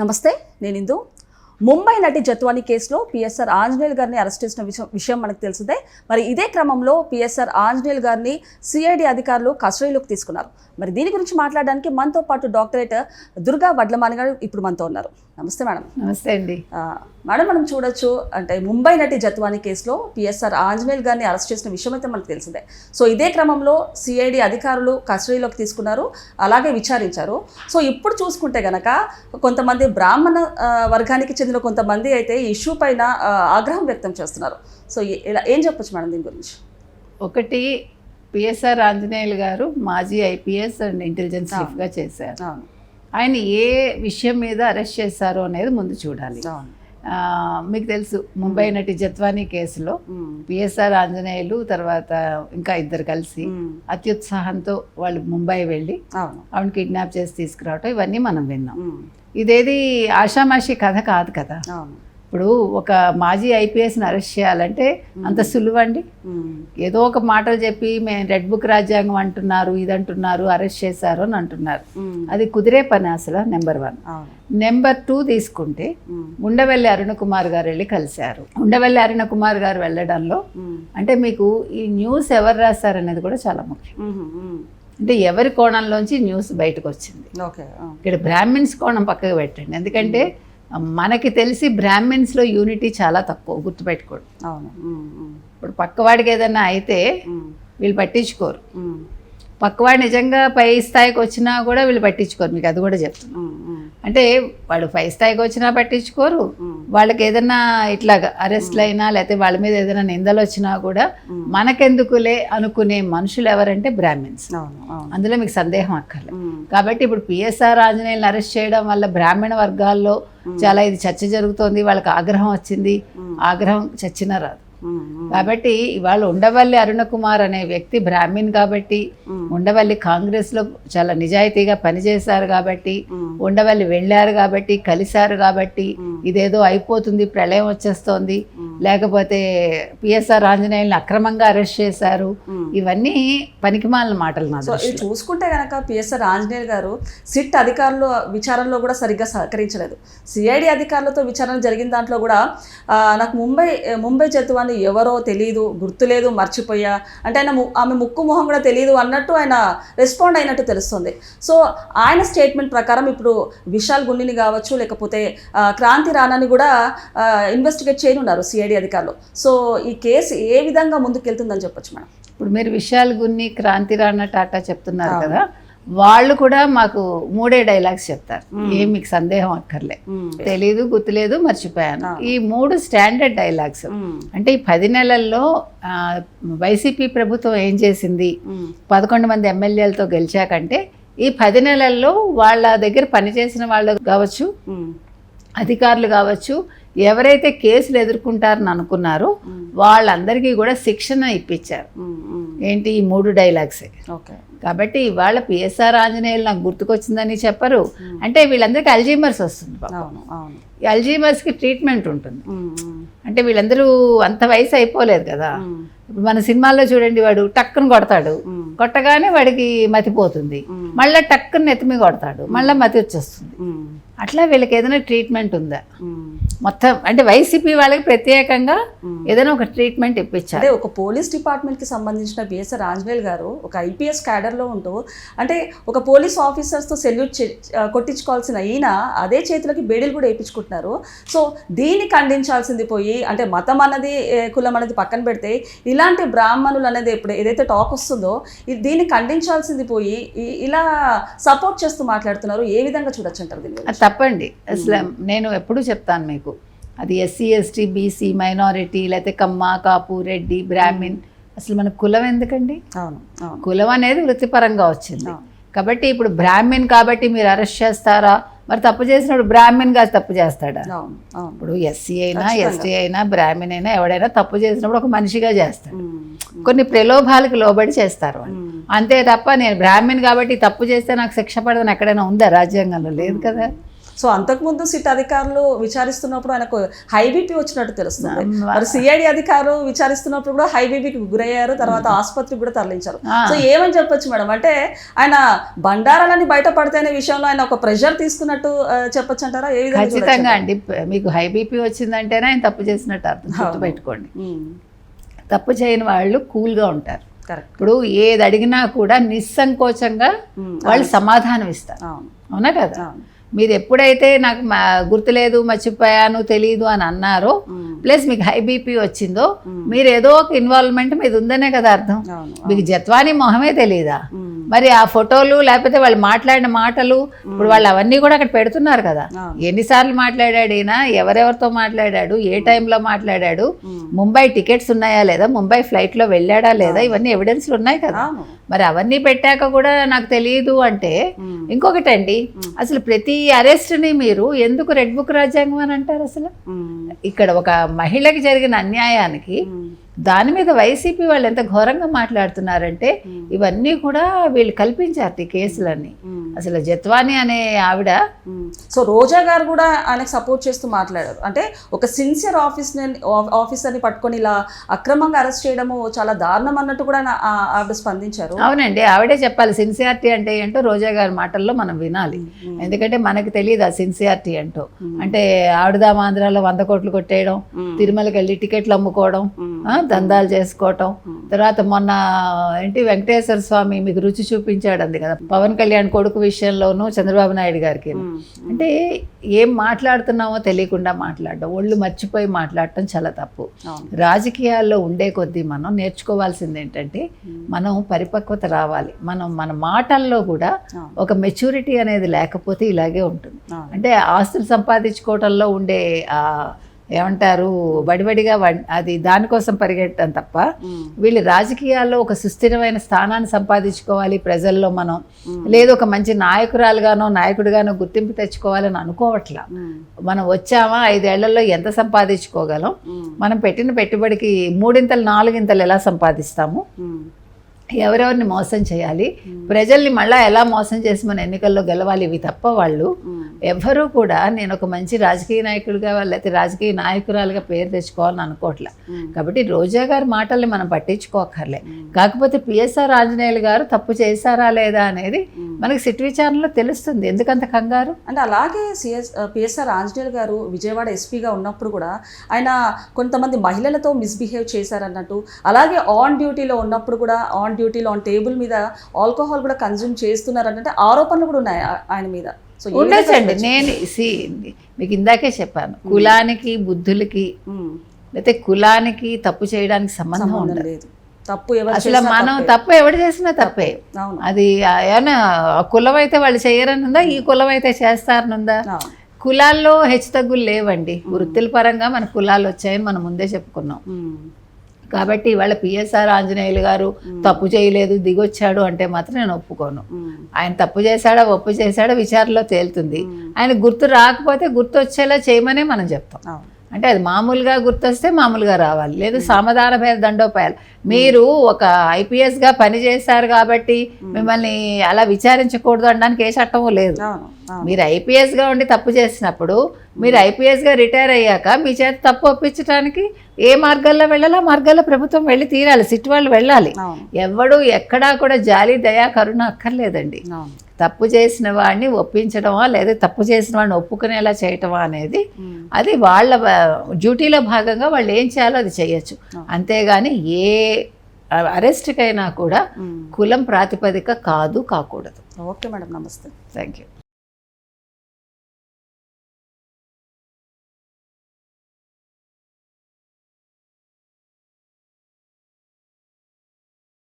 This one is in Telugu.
నమస్తే నేను ఇందు. ముంబై నటి జత్వాని కేసులో పిఎస్ఆర్ ఆంజనేయులు గారిని అరెస్ట్ చేసిన విషయం విషయం మనకు తెలిసిందే. మరి ఇదే క్రమంలో పిఎస్ఆర్ ఆంజనేయులు గారిని సిఐడి అధికారులు కస్టడీలోకి తీసుకున్నారు. మరి దీని గురించి మాట్లాడడానికి మనతో పాటు డాక్టరేట్ దుర్గా వడ్లమాని గారు ఇప్పుడు మనతో ఉన్నారు. నమస్తే మేడం. నమస్తే అండి. మేడం మనం చూడొచ్చు అంటే ముంబై నటి జత్వాని కేసులో పిఎస్ఆర్ ఆంజనేయులు గారిని అరెస్ట్ చేసిన విషయం అయితే మనకు తెలిసిందే. సో ఇదే క్రమంలో సిఐడి అధికారులు కస్టడీలోకి తీసుకున్నారు అలాగే విచారించారు. సో ఇప్పుడు చూసుకుంటే గనక కొంతమంది బ్రాహ్మణ వర్గానికి చెందిన కొంతమంది అయితే ఈ ఇష్యూ పైన ఆగ్రహం వ్యక్తం చేస్తున్నారు. సో ఇలా ఏం చెప్పొచ్చు మేడం దీని గురించి? ఒకటి పిఎస్ఆర్ ఆంజనేయులు గారు మాజీ ఐపీఎస్ అండ్ ఇంటెలిజెన్స్. చీఫ్గా చేశారు. ఆయన ఏ విషయం మీద అరెస్ట్ చేశారో అనేది ముందు చూడాలి. మీకు తెలుసు ముంబై నటి జత్వానీ కేసులో పిఎస్ఆర్ ఆంజనేయులు తర్వాత ఇంకా ఇద్దరు కలిసి అత్యుత్సాహంతో వాళ్ళు ముంబై వెళ్ళి ఆవిడ కిడ్నాప్ చేసి తీసుకురావటం ఇవన్నీ మనం విన్నాం. ఇదేది ఆషామాషి కథ కాదు కదా? ఇప్పుడు ఒక మాజీ ఐపీఎస్ని అరెస్ట్ చేయాలంటే అంత సులువండి. ఏదో ఒక మాటలు చెప్పి మేము రెడ్ బుక్ రాజ్యాంగం అంటున్నారు ఇది అంటున్నారు అరెస్ట్ చేశారు అని అంటున్నారు. అది కుదిరే పని అసలు నెంబర్ వన్. నెంబర్ టూ తీసుకుంటే ఉండవల్లి అరుణ కుమార్ గారు వెళ్ళి కలిశారు. ఉండవల్లి అరుణ కుమార్ గారు వెళ్ళడంలో అంటే మీకు ఈ న్యూస్ ఎవరు రాశారనేది కూడా చాలా ముఖ్యం. అంటే ఎవరి కోణంలోంచి న్యూస్ బయటకు వచ్చింది? ఇక్కడ బ్రాహ్మిన్స్ కోణం పక్కకు పెట్టండి. ఎందుకంటే మనకి తెలిసి బ్రాహ్మిన్స్లో యూనిటీ చాలా తక్కువ గుర్తుపెట్టుకోండి. అవును. ఇప్పుడు పక్కవాడికి ఏదైనా అయితే వీళ్ళు పట్టించుకోరు. పక్కవాడు నిజంగా పై స్థాయికి వచ్చినా కూడా వీళ్ళు పట్టించుకోరు. మీకు అది కూడా చెప్తున్నా. ఉమ్, ఉమ్, అంటే వాడు పై స్థాయికి వచ్చినా పట్టించుకోరు. వాళ్ళకి ఏదైనా ఇట్లాగా అరెస్ట్లు అయినా లేకపోతే వాళ్ళ మీద ఏదైనా నిందలు వచ్చినా కూడా. మనకెందుకులే అనుకునే మనుషులు ఎవరంటే బ్రాహ్మిన్స్ అందులో మీకు సందేహం అక్కర్లేదు. ఉమ్, కాబట్టి ఇప్పుడు పిఎస్ఆర్ ఆంజనేయులను అరెస్ట్ చేయడం వల్ల బ్రాహ్మణ వర్గాల్లో చాలా ఇది చర్చ జరుగుతోంది. వాళ్ళకి ఆగ్రహం వచ్చింది. ఆగ్రహం చచ్చినా రాదు. కాబట్టి ఇవాళ ఉండవల్లి అరుణ కుమార్ అనే వ్యక్తి బ్రాహ్మిన్ కాబట్టి. ఉండవల్లి కాంగ్రెస్లో చాలా నిజాయితీగా పనిచేశారు కాబట్టి. ఉండవల్లి వెళ్ళారు కాబట్టి కలిశారు కాబట్టి. ఇదేదో అయిపోతుంది ప్రళయం వచ్చేస్తోంది. లేకపోతే పిఎస్ఆర్ ఆంజనేయులను అక్రమంగా అరెస్ట్ చేశారు. ఇవన్నీ పనికిమాలిన మాటలు నా సో ఇది దృష్టిలో. చూసుకుంటే కనుక పిఎస్ఆర్ ఆంజనేయులు గారు సిట్ అధికారులు విచారణలో కూడా సరిగ్గా సహకరించలేదు సిఐడి అధికారులతో విచారణ జరిగిన దాంట్లో కూడా నాకు ముంబై ముంబై జత్వాన్ని ఎవరో తెలియదు గుర్తులేదు మర్చిపోయా అంటే ఆయన ఆమె ముక్కు మొహం కూడా తెలియదు అన్నట్టు ఆయన రెస్పాండ్ అయినట్టు తెలుస్తుంది సో ఆయన స్టేట్మెంట్ ప్రకారం ఇప్పుడు విశాల్ గుండిని కావచ్చు లేకపోతే క్రాంతి రాణాని కూడా ఇన్వెస్టిగేట్ చేయనున్నారు సిఐడి అధికారులు. సో ఈ కేసు ఏ విధంగా ముందుకెళ్తుందని చెప్పొచ్చు మేడం? ఇప్పుడు మీరు విశాల్ గున్ని క్రాంతి రాణా టాటా చెప్తున్నారు కదా వాళ్ళు కూడా మాకు మూడే డైలాగ్స్ చెప్తారు. ఏం మీకు సందేహం అక్కర్లే. తెలీదు గుర్తులేదు మర్చిపోయాను. ఈ మూడు స్టాండర్డ్ డైలాగ్స్. అంటే ఈ పది నెలల్లో వైసీపీ ప్రభుత్వం ఏం చేసింది. పదకొండు మంది ఎమ్మెల్యేలతో గెలిచాకంటే ఈ పది నెలల్లో వాళ్ళ దగ్గర పనిచేసిన వాళ్ళు కావచ్చు. అధికారులు కావచ్చు ఎవరైతే కేసులు ఎదుర్కొంటారని అనుకున్నారో వాళ్ళందరికీ కూడా శిక్షణ ఇప్పించారు. ఏంటి? ఈ మూడు డైలాగ్సే. ఓకే. కాబట్టి ఇవాళ పిఎస్ఆర్ ఆంజనేయులు నాకు గుర్తుకొచ్చిందని చెప్పరు. అంటే వీళ్ళందరికీ అల్జీమర్స్ వస్తుంది అల్జీమర్స్కి ట్రీట్మెంట్ ఉంటుంది. అంటే వీళ్ళందరూ అంత వయసు అయిపోలేదు కదా. మన సినిమాల్లో చూడండి వాడు టక్కును కొడతాడు. కొట్టగానే వాడికి మతిపోతుంది. మళ్ళీ టక్కును నెత్తిమి కొడతాడు. మళ్ళీ మతి వచ్చేస్తుంది. అట్లా వీళ్ళకి ఏదైనా ట్రీట్మెంట్ ఉందా. మొత్తం అంటే వైసీపీ వాళ్ళకి ప్రత్యేకంగా ఏదైనా ఒక ట్రీట్మెంట్ ఇప్పించాలి. అదే ఒక పోలీస్ డిపార్ట్మెంట్కి సంబంధించిన బిఎస్ఆర్ ఆంజనేయులు గారు ఒక ఐపీఎస్ క్యాడర్లో ఉంటూ అంటే ఒక పోలీస్ ఆఫీసర్స్తో సెల్యూట్ కొట్టించుకోవాల్సిన ఈయన అదే చేతులకి బేడీలు కూడా వేయించుకుంటున్నారు. సో దీన్ని ఖండించాల్సింది పోయి అంటే మతం అన్నది కులం అనేది పక్కన పెడితే ఇలాంటి బ్రాహ్మణులు అనేది ఇప్పుడు ఏదైతే టాక్ వస్తుందో ఇది దీన్ని ఖండించాల్సింది పోయి ఇలా సపోర్ట్ చేస్తూ మాట్లాడుతున్నారు ఏ విధంగా చూడొచ్చు అంటారు దీని గురించి? అది తప్పండి. అసలు నేను ఎప్పుడూ చెప్తాను మీకు. అది ఎస్సీ ఎస్టీ బీసీ మైనారిటీ లేకపోతే కమ్మ కాపు రెడ్డి బ్రాహ్మిన్ అసలు మన కులం ఎందుకండి? కులం అనేది వృత్తిపరంగా వచ్చింది. కాబట్టి ఇప్పుడు బ్రాహ్మిన్ కాబట్టి మీరు అరెస్ట్ చేస్తారా? మరి తప్పు చేసినప్పుడు బ్రాహ్మిన్గా తప్పు చేస్తాడా? ఇప్పుడు ఎస్సీ అయినా ఎస్టీ అయినా బ్రాహ్మిన్ అయినా ఎవడైనా తప్పు చేసినప్పుడు ఒక మనిషిగా చేస్తాడు. కొన్ని ప్రలోభాలకు లోబడి చేస్తారు. అంతే తప్ప నేను బ్రాహ్మిన్ కాబట్టి తప్పు చేస్తే నాకు శిక్ష పడదని ఎక్కడైనా ఉందా రాజ్యాంగంలో? లేదు కదా. సో అంతకుముందు సిట్ అధికారులు విచారిస్తున్నప్పుడు ఆయనకు హై బీపీ వచ్చినట్టు తెలుస్తుంది. మరి సిఐడి అధికారులు విచారిస్తున్నప్పుడు కూడా హై బీపీకి గురయ్యారు తర్వాత ఆసుపత్రికి కూడా తరలించారు. సో ఏమని చెప్పొచ్చు మేడం? అంటే ఆయన బండారాలని బయటపడితేనే విషయంలో ఆయన ఒక ప్రెషర్ తీసుకున్నట్టు చెప్పొచ్చు అంటారా? ఏ విధంగా ఖచ్చితంగా అండి. మీకు హై బీపీ వచ్చిందంటేనే ఆయన తప్పు చేసినట్టు అర్థం. గుర్తుపెట్టుకోండి. మ్మ్. తప్పు చేయని వాళ్ళు కూల్గా ఉంటారు. కరెక్ట్. ఇప్పుడు ఏది అడిగినా కూడా నిస్సంకోచంగా. వాళ్ళు సమాధానం ఇస్తారు. అవును. అవునా కదా? మీరు ఎప్పుడైతే నాకు మా గుర్తులేదు మర్చిపోయాను తెలియదు అని అన్నారో. ప్లస్ మీకు హై బీపీ వచ్చిందో మీరు ఏదో ఒక ఇన్వాల్వ్మెంట్ మీద ఉందనే కదా అర్థం. మీకు జత్వాని మొహమే తెలియదా. మరి ఆ ఫోటోలు లేకపోతే వాళ్ళు మాట్లాడిన మాటలు ఇప్పుడు వాళ్ళు అవన్నీ కూడా అక్కడ పెడుతున్నారు కదా. ఎన్నిసార్లు మాట్లాడాడు ఈయన ఎవరెవరితో మాట్లాడాడు ఏ టైంలో మాట్లాడాడు. ముంబై టికెట్స్ ఉన్నాయా లేదా ముంబై ఫ్లైట్లో వెళ్ళాడా లేదా ఇవన్నీ ఎవిడెన్స్లు ఉన్నాయి కదా. మరి అవన్నీ పెట్టాక కూడా నాకు తెలియదు అంటే మ్మ్. ఇంకొకటి అండి అసలు ప్రతి అరెస్ట్ని మీరు ఎందుకు రెడ్ బుక్ రాజ్యాంగం అని అంటారు అసలు. ఇక్కడ ఒక మహిళకి జరిగిన అన్యాయానికి. దాని మీద వైసీపీ వాళ్ళు ఎంత ఘోరంగా మాట్లాడుతున్నారంటే ఇవన్నీ కూడా వీళ్ళు కల్పించారు ఈ కేసులన్నీ. అసలు జత్వాని అనే ఆవిడ. సో రోజా గారు కూడా ఆయనకు సపోర్ట్ చేస్తూ మాట్లాడారు. అంటే ఒక సిన్సియర్ ఆఫీస్ ఆఫీసర్ని పట్టుకొని ఇలా అక్రమంగా అరెస్ట్ చేయడము చాలా దారుణం అన్నట్టు కూడా ఆవిడ స్పందించారు. అవునండి ఆవిడే చెప్పాలి సిన్సియారిటీ అంటే ఏంటో రోజా గారి మాటల్లో మనం వినాలి. ఎందుకంటే మనకి తెలియదు ఆ సిన్సియారిటీ అంటే ఆడుదాం ఆంధ్రాలో వంద కోట్లు కొట్టేయడం తిరుమలకి వెళ్ళి టికెట్లు అమ్ముకోవడం దందాలు చేసుకోవటం. తర్వాత మొన్న ఏంటి వెంకటేశ్వర స్వామి మీకు రుచి చూపించాడు అంది కదా. పవన్ కళ్యాణ్ కొడుకు విషయంలోనూ చంద్రబాబు నాయుడు గారికి. అంటే ఏం మాట్లాడుతున్నామో తెలియకుండా మాట్లాడడం. ఒళ్ళు మర్చిపోయి మాట్లాడటం చాలా తప్పు. రాజకీయాల్లో ఉండే కొద్దీ మనం నేర్చుకోవాల్సింది ఏంటంటే మనం పరిపక్వత రావాలి. మనం మన మాటల్లో కూడా. ఒక మెచ్యూరిటీ అనేది లేకపోతే ఇలాగే ఉంటుంది. అంటే ఆస్తులు సంపాదించుకోవటంలో ఉండే ఆ ఏమంటారు బడిబడిగా అది దానికోసం పరిగెట్టడం తప్ప. వీళ్ళు రాజకీయాల్లో ఒక సుస్థిరమైన స్థానాన్ని సంపాదించుకోవాలి ప్రజల్లో మనం లేదు ఒక మంచి నాయకురాలుగానో నాయకుడిగానో గుర్తింపు తెచ్చుకోవాలని అనుకోవట్లా. మనం వచ్చామా ఐదేళ్ళలో ఎంత సంపాదించుకోగలం. మనం పెట్టిన పెట్టుబడికి మూడింతలు నాలుగింతలు ఎలా సంపాదిస్తాము. ఎవరెవరిని మోసం చేయాలి? ప్రజల్ని మళ్ళా ఎలా మోసం చేసి మన ఎన్నికల్లో గెలవాలి ఇవి తప్ప వాళ్ళు. ఎవ్వరూ కూడా నేను ఒక మంచి రాజకీయ నాయకుడిగా లేకపోతే రాజకీయ నాయకురాలుగా పేరు తెచ్చుకోవాలని అనుకోవట్లే. కాబట్టి రోజా గారి మాటల్ని మనం పట్టించుకోకర్లే. కాకపోతే పిఎస్ఆర్ ఆంజనేయులు గారు తప్పు చేశారా లేదా అనేది మనకి సిట్ విచారణలో తెలుస్తుంది. ఎందుకంత కంగారు? అంటే అలాగే సిఎస్ పిఎస్ఆర్ ఆంజనేయులు గారు విజయవాడ ఎస్పీగా ఉన్నప్పుడు కూడా ఆయన కొంతమంది మహిళలతో మిస్బిహేవ్ చేశారన్నట్టు అలాగే ఆన్ డ్యూటీలో ఉన్నప్పుడు కూడా ఆన్ డ్యూటీలో ఆన్ టేబుల్ మీద ఆల్కహాల్ కూడా కన్జ్యూమ్ చేస్తున్నారంటే ఆరోపణలు కూడా ఉన్నాయి ఆయన మీద. సో ఉండొచ్చండి? నేను సి మీకు ఇందాకే చెప్పాను కులానికి బుద్ధులకి మ్మ్. లేకపోతే కులానికి తప్పు చేయడానికి సంబంధం సంబంధం ఉండదు. లేదు. తప్పు అసలు మనం తప్పే. ఎవడు చేసినా తప్పే. అది ఆ కులం అయితే వాళ్ళు చేయరని ఉందా ఈ కులం అయితే చేస్తారనుందా. కులాల్లో హెచ్చుతగ్గులు లేవండి. వృత్తుల పరంగా మన కులాలు వచ్చాయని మనం ముందే చెప్పుకున్నాం. కాబట్టి ఇవాళ పిఎస్ఆర్ ఆంజనేయులు గారు తప్పు చేయలేదు దిగొచ్చాడు అంటే మాత్రం నేను ఒప్పుకోను. ఆయన తప్పు చేశాడా ఒప్పు చేశాడా విచారణలో తేలుతుంది. ఆయన గుర్తు రాకపోతే గుర్తు వచ్చేలా చేయమనే మనం చెప్తాం. అంటే అది మామూలుగా గుర్తొస్తే మామూలుగా రావాలి. లేదు సామధాన భేద దండోపాయాలు. మీరు ఒక ఐపీఎస్గా పని చేశారు కాబట్టి మిమ్మల్ని అలా విచారించకూడదు అనడానికి ఏ చట్టము లేదు. మీరు ఐపీఎస్గా ఉండి తప్పు చేసినప్పుడు మీరు ఐపీఎస్గా రిటైర్ అయ్యాక మీ చేత తప్పు ఒప్పించడానికి ఏ మార్గాల్లో వెళ్ళాలో ఆ మార్గాల్లో ప్రభుత్వం వెళ్ళి తీరాలి. సిట్ వాళ్ళు వెళ్ళాలి. ఎవడు ఎక్కడా కూడా జాలి దయా కరుణ అక్కర్లేదండి. తప్పు చేసిన వాడిని ఒప్పించడమా లేదా తప్పు చేసిన వాడిని ఒప్పుకునేలా చేయటమా అనేది. అది వాళ్ళ డ్యూటీలో భాగంగా వాళ్ళు ఏం చేయాలో అది చేయొచ్చు. అంతేగాని ఏ అరెస్ట్కైనా కూడా. కులం ప్రాతిపదిక కాదు కాకూడదు. Okay madam namaste. Thank you